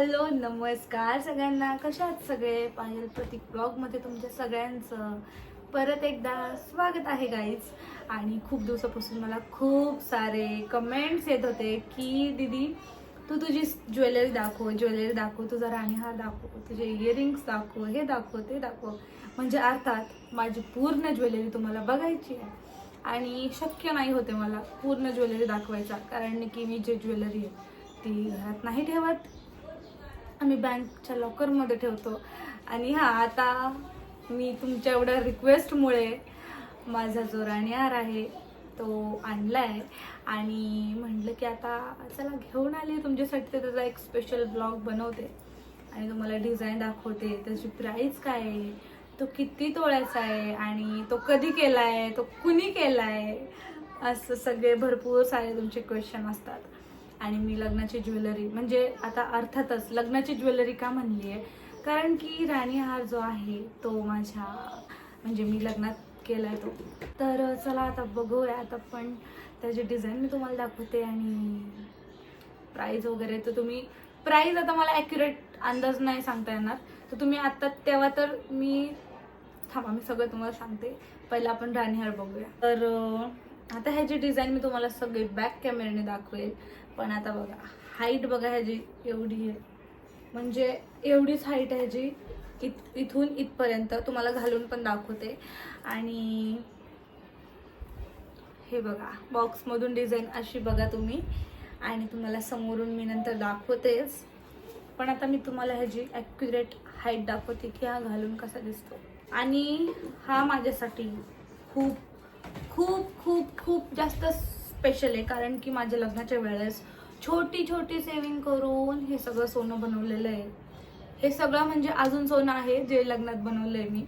Hello नमस्कार सगळ्यांना. कशा आहेत सगळे? पायल प्रतीक ब्लॉगमध्ये तुमच्या सगळ्यांचं परत एकदा स्वागत आहे गाईज आणि खूप दिवसापासून मला खूप सारे कमेंट्स येत होते की दीदी तू तुझी ज्वेलरी दाखव ज्वेलरी दाखव तुझा राणीहार दाखव तुझे इयरिंग्स दाखव हे दाखव ते दाखव. म्हणजे अर्थात माझी पूर्ण ज्वेलरी तुम्हाला बघायची आहे. आणि शक्य नाही होते मला पूर्ण ज्वेलरी दाखवायचा कारण की मी जे ज्वेलरी आहे ती घरात नाही ठेवत. आम्ही बँकच्या लॉकरमध्ये ठेवतो. आणि हा आता मी तुमच्या एवढ्या रिक्वेस्टमुळे माझा जो राणीहार आहे तो आणला आहे आणि म्हटलं की आता चला घेऊन आले तुमच्यासाठी तर त्याचा एक स्पेशल ब्लॉग बनवते. आणि तुम्हाला डिझाईन दाखवते त्याची प्राईस काय आहे तो किती तोळ्याचा आहे आणि तो कधी केला आहे तो कुणी केला आहे असं सगळे भरपूर सारे तुमचे क्वेश्चन असतात. आणि मी लग्नाची ज्वेलरी म्हणजे आता अर्थातच लग्नाची ज्वेलरी का म्हणली आहे कारण की राणीहार जो आहे तो माझ्या म्हणजे मी लग्नात केला आहे तो. तर चला आता बघूया. आता पण त्याची डिझाईन मी तुम्हाला दाखवते आणि प्राईज वगैरे तर तुम्ही प्राईज आता मला ॲक्युरेट अंदाज नाही सांगता येणार. तर तुम्ही आत्ता तेव्हा तर मी थांबा मी सगळं तुम्हाला सांगते. पहिलं आपण राणीहार बघूया. तर आता ह्याची डिझाईन मी तुम्हाला सगळी बॅक कॅमेऱ्याने दाखवेल. पण आता बघा हाईट बघा ह्याची एवढी आहे. म्हणजे एवढीच हाईट आहे ह्याची इत इथून इथपर्यंत तुम्हाला घालून पण दाखवते. आणि हे बघा बॉक्समधून डिझाईन अशी बघा तुम्ही. आणि तुम्हाला समोरून मी नंतर दाखवतेच. पण आता मी तुम्हाला ह्याची ॲक्युरेट हाईट दाखवते की हा घालून कसा दिसतो. आणि हा माझ्यासाठी खूप खूप खूप खूप जास्त स्पेशल आहे. कारण की माझ्या लग्नाच्या वेळेस छोटी छोटी सेविंग करून हे सगळं सोनं बनवलेलं आहे. हे सगळं म्हणजे अजून सोनं आहे जे लग्नात बनवलं आहे मी.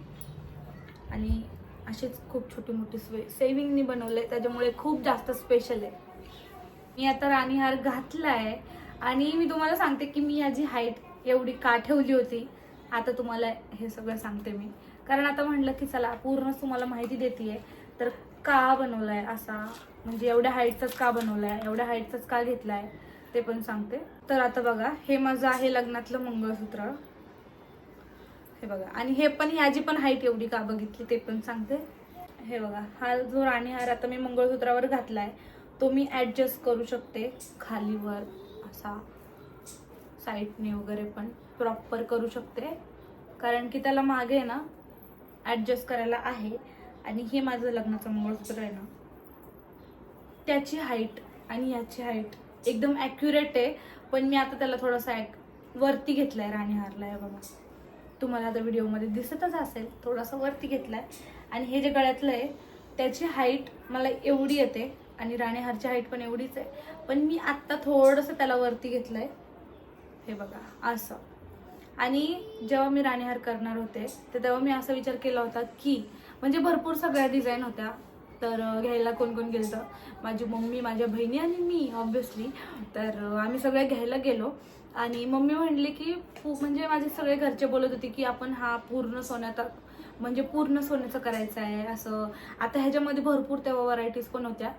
आणि अशीच खूप छोटी मोठी सेविंगनी बनवलं आहे त्याच्यामुळे खूप जास्त स्पेशल आहे. मी आता राणीहार घातला आहे आणि मी तुम्हाला सांगते की मी याची हाईट एवढी का ठेवली होती? आता तुम्हाला हे सगळं सांगते मी. कारण आता म्हटलं की चला पूर्णच तुम्हाला माहिती देते तर का बनवलाय असा? म्हणजे एवढ्या हाईटचाच का बनवलाय? एवढ्या हाईटचाच का घेतलाय? ते पण सांगते. तर आता बघा हे माझं आहे लग्नातलं मंगळसूत्र. हे बघा. आणि हे पण ह्याची पण हाईट एवढी का बघितली ते पण सांगते. हे बघा हा जो राणीहार आता मी मंगळसूत्रावर घातलाय तो मी ॲडजस्ट करू शकते खालीवर असा. साईडने वगैरे पण प्रॉपर करू शकते. कारण की त्याला मागे ना ॲडजस्ट करायला आहे. आणि हे माझं लग्नाचं मंगळसूत्र आहे ना त्याची हाईट आणि याची हाईट एकदम ॲक्युरेट आहे. पण मी आता त्याला थोडासा ॲक वरती घेतलाय राणीहारला आहे बघा. तुम्हाला आता व्हिडिओमध्ये दिसतच असेल थोडासा वरती घेतलाय. आणि हे जे गळ्यातलं आहे त्याची हाईट मला एवढी येते आणि राणेहारची हाईट पण एवढीच आहे. पण मी आत्ता थोडंसं त्याला वरती घेतलंय. हे बघा असं. आणि जेव्हा मी राणीहार करणार होते तर तेव्हा मी असा विचार केला होता की म्हणजे भरपूर सगळ्या डिझाईन होत्या. तर घ्यायला कोण कोण गेलं माझी मम्मी माझ्या बहिणी आणि मी ऑब्व्हियसली तर आम्ही सगळ्या घ्यायला गेलो. आणि मम्मी म्हणली की खूप म्हणजे माझे सगळे घरचे बोलत होते की आपण हा पूर्ण सोन्याचा म्हणजे पूर्ण सोन्याचं करायचं आहे असं. आता ह्याच्यामध्ये भरपूर तेव्हा व्हरायटीज पण होत्या.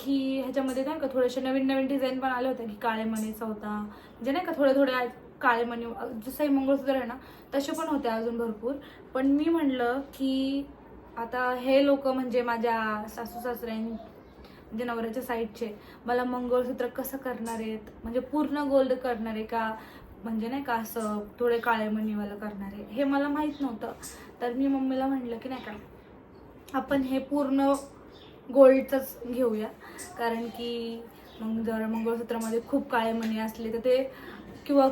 की ह्याच्यामध्ये नाही का थोडेसे नवीन नवीन डिझाईन पण आले होते की काळे मणीचा होता. म्हणजे नाही का थोडे थोडे काळे मणी जसं हे मंगळसूत्र आहे ना तसे पण होते अजून भरपूर. पण मी म्हणलं की आता हे लोक म्हणजे माझ्या सासू सासऱ्यां म्हणजे नवऱ्याच्या साईडचे मला मंगळसूत्र कसं करणार आहेत? म्हणजे पूर्ण गोल्ड करणार आहे का? म्हणजे नाही का असं थोडे काळे मणीवालं करणार आहे? हे मला माहीत नव्हतं. तर मी मम्मीला म्हणलं की नाही का आपण हे पूर्ण गोल्डचंच घेऊया. कारण की मग जर मंगळसूत्रामध्ये खूप काळे मणी असले तर ते किंवा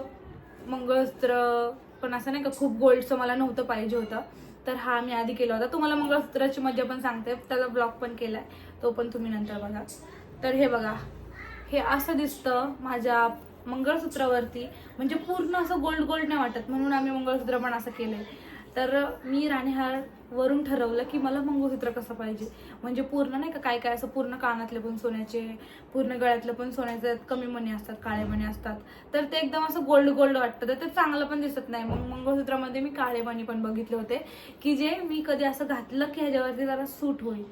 मंगळसूत्र पण असं नाही का खूप गोल्डचं मला नव्हतं पाहिजे होतं. तर हा मी आधी केला होता. तुम्हाला मंगळसूत्राची मजा पण सांगते. त्याचा ब्लॉग पण केलाय. तो पण तुम्ही नंतर बघा. तर हे बघा. हे असं दिसतं माझ्या मंगळसूत्रावरती. म्हणजे पूर्ण असं गोल्ड गोल्ड नाही वाटत. म्हणून आम्ही मंगळसूत्र पण असं केलंय. तर मी राणीहार वरून ठरवलं की मला मंगळसूत्र कसं पाहिजे. म्हणजे पूर्ण नाही का काय काय असं पूर्ण कानातले पण सोन्याचे पूर्ण गळ्यातलं पण सोन्याचे कमी मणी असतात काळे मणी असतात. तर ते एकदम असं गोल्ड गोल्ड वाटतं. तर ते चांगलं पण दिसत नाही. मग मंगळसूत्रामध्ये मी काळे मणी पण बघितले होते की जे मी कधी असं घातलं की ह्याच्यावरती जरा सूट होईल.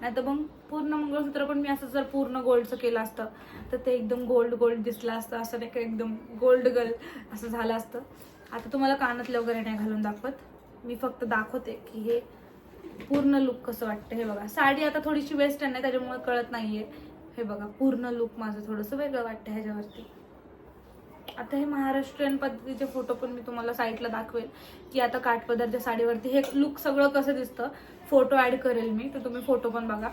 नाही तर मग पूर्ण मंगळसूत्र पण मी असं जर पूर्ण गोल्डचं केलं असतं तर ते एकदम गोल्ड गोल्ड दिसलं असतं. असं नाही का एकदम गोल्ड गर्ल असं झालं असतं. आता तुम्हाला कानातले वगैरे नाही घालून दाखवत. मी फक्त दाखवते की हे पूर्ण लुक कसं वाटतं हे बघा. साडी आता थोडीशी वेस्टर्न आहे त्याच्यामुळे कळत नाहीये. हे बघा पूर्ण लुक माझं थोडंसं वेगळं वाटतं ह्याच्यावरती. आता हे महाराष्ट्रीयन पद्धतीचे फोटो पण मी तुम्हाला साईटला दाखवेल की आता काठपदरच्या साडीवरती हे लुक सगळं कसं दिसतं फोटो ॲड करेल मी तर तुम्ही फोटो पण बघा.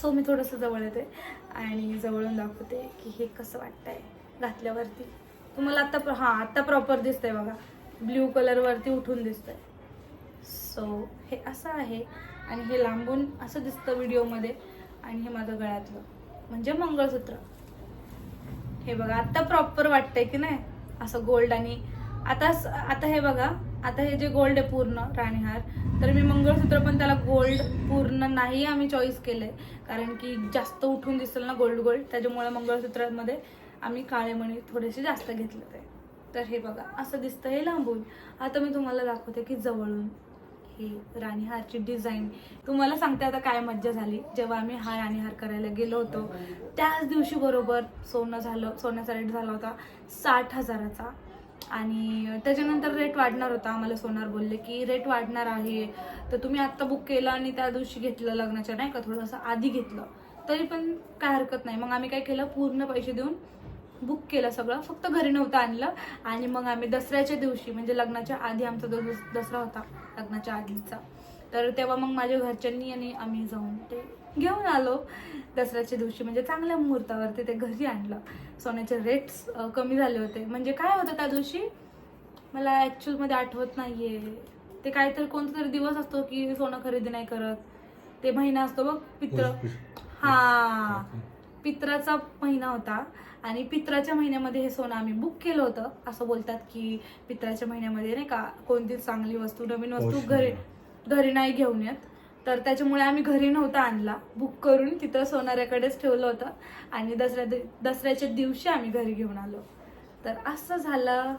सो मी थोडंसं जवळ येते आणि जवळून दाखवते की हे कसं वाटतंय घातल्यावरती. तुम्हाला आत्ता हां आत्ता प्रॉपर दिसतंय बघा. ब्ल्यू कलरवरती उठून दिसतंय. सो हे असं आहे आणि हे लांबून असं दिसतं व्हिडिओमध्ये आणि हे माझं गळ्यातलं. म्हणजे मंगळसूत्र. हे बघा आता प्रॉपर वाटतंय की नाही? असं गोल्ड आणि आता आता हे बघा आता हे जे गोल्ड आहे पूर्ण राणीहार तर मी मंगळसूत्र पण त्याला गोल्ड पूर्ण नाही आम्ही चॉईस केले कारण की जास्त उठून दिसेल ना गोल्ड गोल्ड त्याच्यामुळे मंगळसूत्रामध्ये आम्ही काळे मणी थोडेसे जास्त घेतले ते. तर हे बघा असं दिसतं हे लांबून. आता मी तुम्हाला दाखवते की जवळून. ही राणीहारची डिझाईन तुम्हाला सांगते आता काय मज्जा झाली. जेव्हा आम्ही हा राणीहार करायला गेलो होतो त्याच दिवशी बरोबर सोनं झालं सोन्याचा रेट झाला होता साठ हजाराचा. आणि त्याच्यानंतर रेट वाढणार होता. आम्हाला सोनार बोलले की रेट वाढणार आहे. तर तुम्ही आत्ता बुक केलं आणि त्या दिवशी घेतलं लग्नाच्या नाही का? थोडंसं आधी घेतलं. तरी पण काय हरकत नाही. मग आम्ही काय केलं? पूर्ण पैसे देऊन बुक केलं सगळं. फक्त घरी नव्हतं आणलं. आणि मग आम्ही दसऱ्याच्या दिवशी म्हणजे लग्नाच्या आधी आमचा दस- दसरा होता लग्नाच्या आधीचा. तर तेव्हा मग माझ्या घरच्यांनी आणि आम्ही जाऊन ते घेऊन आलो. दसऱ्याच्या दिवशी म्हणजे चांगल्या मुहूर्तावरती ते घरी आणलं. सोन्याचे रेट्स कमी झाले होते. म्हणजे काय होतं त्या दिवशी? मला ॲक्च्युअलमध्ये आठवत नाहीये. ते काहीतरी कोणता तरी दिवस असतो की सोनं खरेदी नाही करत. ते महिना असतो बघ पित्र हा. पित्राचा महिना होता आणि पित्राच्या महिन्यामध्ये हे सोनं आम्ही बुक केलं होतं. असं बोलतात की पित्राच्या महिन्यामध्ये नाही का कोणती चांगली वस्तू नवीन वस्तू घरी घरी नाही घेऊन येत. तर त्याच्यामुळे आम्ही घरी नव्हता आणला. बुक करून तिथं सोनाऱ्याकडेच ठेवलं होतं. आणि दसऱ्या दसऱ्याच्या दिवशी आम्ही घरी घेऊन आलो. तर असं झालं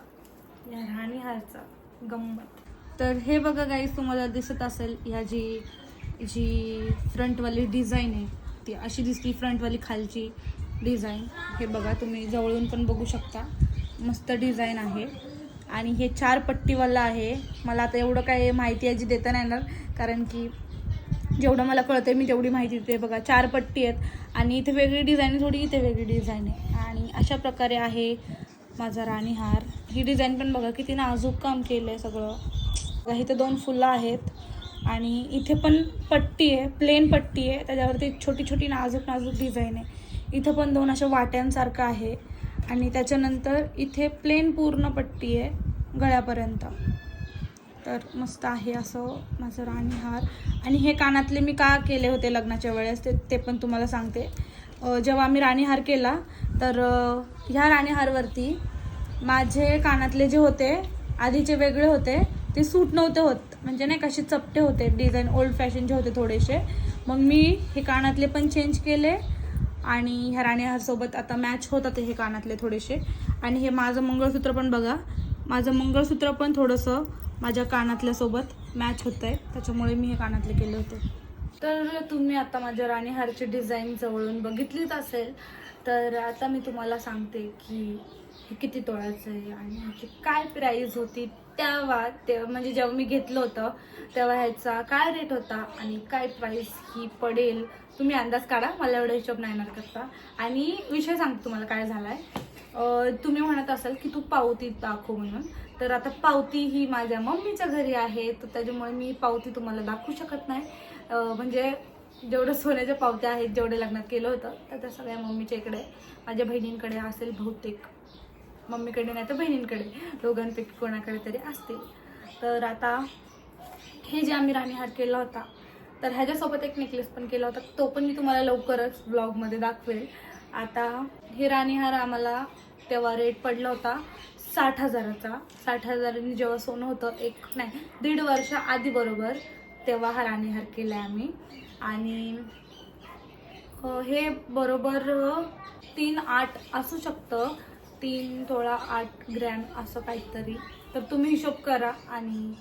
या राणीहारचा गंमत. तर हे बघा गाईज तुम्हाला दिसत असेल ह्या जी जी फ्रंटवाली डिझाईन आहे. ती अशी दिसली फ्रंटवाली खालची डिझाईन हे बघा तुम्ही जवळून पण बघू शकता. मस्त डिझाईन आहे. आणि हे चार पट्टीवाला आहे. मला आता एवढं काय माहिती याची देता नाही येणार कारण की जेवढं मला कळतं मी तेवढी माहिती देते. बघा चार पट्टी आहेत. आणि इथे वेगळी डिझाईन आहे थोडी इथे वेगळी डिझाईन आहे. आणि अशा प्रकारे आहे माझा राणीहार. ही डिझाईन पण बघा किती नाजूक काम केलं आहे सगळं इथे दोन फुलं आहेत. आणि इथे पण पट्टी आहे प्लेन पट्टी आहे. त्याच्यावरती छोटी छोटी नाजूक नाजूक डिझाईन आहे. इथं पण दोन अशा वाट्यांसारखं आहे. आणि त्याच्यानंतर इथे प्लेन पूर्ण पट्टी आहे गळ्यापर्यंत. तर मस्त आहे असं माझं राणीहार आणि हे कानातले मी का केले होते लग्नाच्या वेळेस ते ते पण तुम्हाला सांगते. जेव्हा आम्ही राणीहार केला तर ह्या राणीहारवरती माझे कानातले जे होते आधीचे वेगळे होते ते सूट नव्हते होत. म्हणजे नाही कसे चपटे होते डिझाईन ओल्ड फॅशनचे होते थोडेसे. मग मी हे कानातले पण चेंज केले आणि ह्या राणीहारसोबत आता मॅच होतात हे कानातले थोडेसे. आणि हे माझं मंगळसूत्र पण बघा. माझं मंगळसूत्र पण थोडंसं माझ्या कानातल्यासोबत मॅच होत आहे त्याच्यामुळे मी हे कानातले केले होते. तर तुम्ही आता माझ्या राणीहारची डिझाईन जवळून बघितलीच असेल. तर आता मी तुम्हाला सांगते की हे किती तोळ्याचं आहे आणि ह्याची काय प्राईज होती तेव्हा ते म्हणजे जेव्हा मी घेतलं होतं तेव्हा ह्याचा काय रेट होता आणि काय प्राईस ही पडेल तुम्ही अंदाज काढा. मला एवढा हिशोब नाही येणार करता. आणि विषय सांगतो तुम्हाला काय झाला आहे तुम्ही म्हणत असाल की तू पावती दाखव म्हणून. तर आता पावती ही माझ्या मम्मीच्या घरी आहे तर त्याच्यामुळे मी पावती तुम्हाला दाखवू शकत नाही. म्हणजे जेवढं सोन्याच्या पावत्या आहेत जेवढे लग्नात केलं होतं तर त्या सगळ्या मम्मीच्या इकडे माझ्या बहिणींकडे असेल बहुतेक. मम्मीकडे नाही तर बहिणींकडे. दोघांपैकी कोणाकडे तरी असतील तर आता हे जे आम्ही राणीहार केला होता तर ह्याच्यासोबत एक नेकलेस पण केला होता. तो पण मी तुम्हाला लवकरच ब्लॉगमध्ये दाखवेल. आता हे राणीहार आम्हाला तेव्हा रेट पडला होता साठ हजाराचा. साठ हजारांनी जेव्हा सोनं होतं एक नाही दीड वर्ष आधी बरोबर तेव्हा हा राणीहार केला आहे आम्ही. आणि हे बरोबर तीन आठ असू शकतं. तीन थोडा आठ ग्रॅम असं काहीतरी. तर तुम्ही हिशोब करा आणि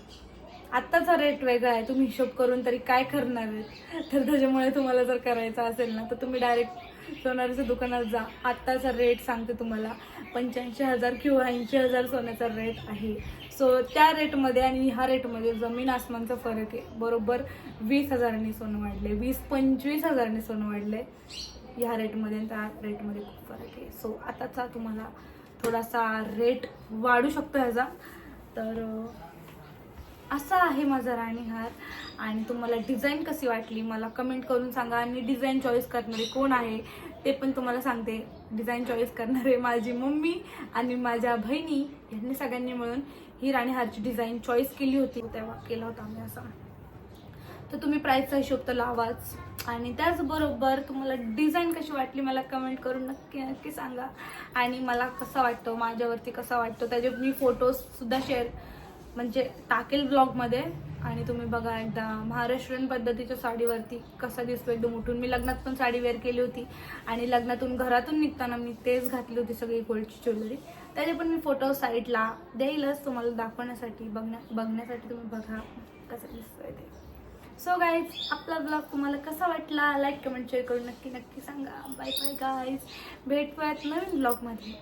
आत्ताचा रेट वेगळा आहे. तुम्ही हिशोब करून तरी काय करणार आहेत? तर त्याच्यामुळे तुम्हाला जर करायचं असेल ना तर तुम्ही डायरेक्ट सोनाराच्या दुकानात जा. आत्ताचा रेट सांगते तुम्हाला. पंच्याऐंशी हजार किंवा ऐंशी हजार सोन्याचा रेट आहे. सो त्या रेटमध्ये आणि ह्या रेटमध्ये जमीन आसमानचा फरक आहे. बरोबर वीस हजारांनी सोनं वाढले वीस पंचवीस हजारांनी सोनं वाढले ह्या रेटमध्ये त्या रेटमध्ये खूप फरक आहे. सो आताचा तुम्हाला थोडासा रेट वाढू शकतो ह्याचा. तर असा आहे माझा राणीहार. आणि तुम्हाला डिझाईन कशी वाटली मला कमेंट करून सांगा. आणि डिझाईन चॉईस करणारे कोण आहे ते पण तुम्हाला सांगते. डिझाईन चॉईस करणारे माझी मम्मी आणि माझ्या बहिणी यांनी सगळ्यांनी मिळून ही राणीहारची डिझाईन चॉईस केली होती. तेव्हा केला होता आम्ही असा. तर तुम्ही प्राईसचा हिशोब तर लावाच. आणि त्याचबरोबर तुम्हाला डिझाईन कशी वाटली मला कमेंट करून नक्की नक्की सांगा. आणि मला कसा वाटतो माझ्यावरती कसा वाटतो त्याचे मी फोटोजसुद्धा शेअर म्हणजे टाकेल ब्लॉगमध्ये आणि तुम्ही बघा एकदा महाराष्ट्रीयन पद्धतीच्या साडीवरती कसा दिसतो एकदम उठून मी लग्नात पण साडी वेअर केली होती. आणि लग्नातून घरातून निघताना मी तेच घातली होती सगळी गोल्डची ज्वेलरी त्याचे पण मी फोटो साईडला देईलच. तुम्हाला दाखवण्यासाठी बघण्या बघण्यासाठी तुम्ही बघा कसं दिसतोय ते. सो गाईज आपला ब्लॉग तुम्हाला कसा वाटला? लाईक कमेंट शेअर करून नक्की नक्की सांगा. बाय बाय गाईज भेटूयात नवीन ब्लॉगमध्ये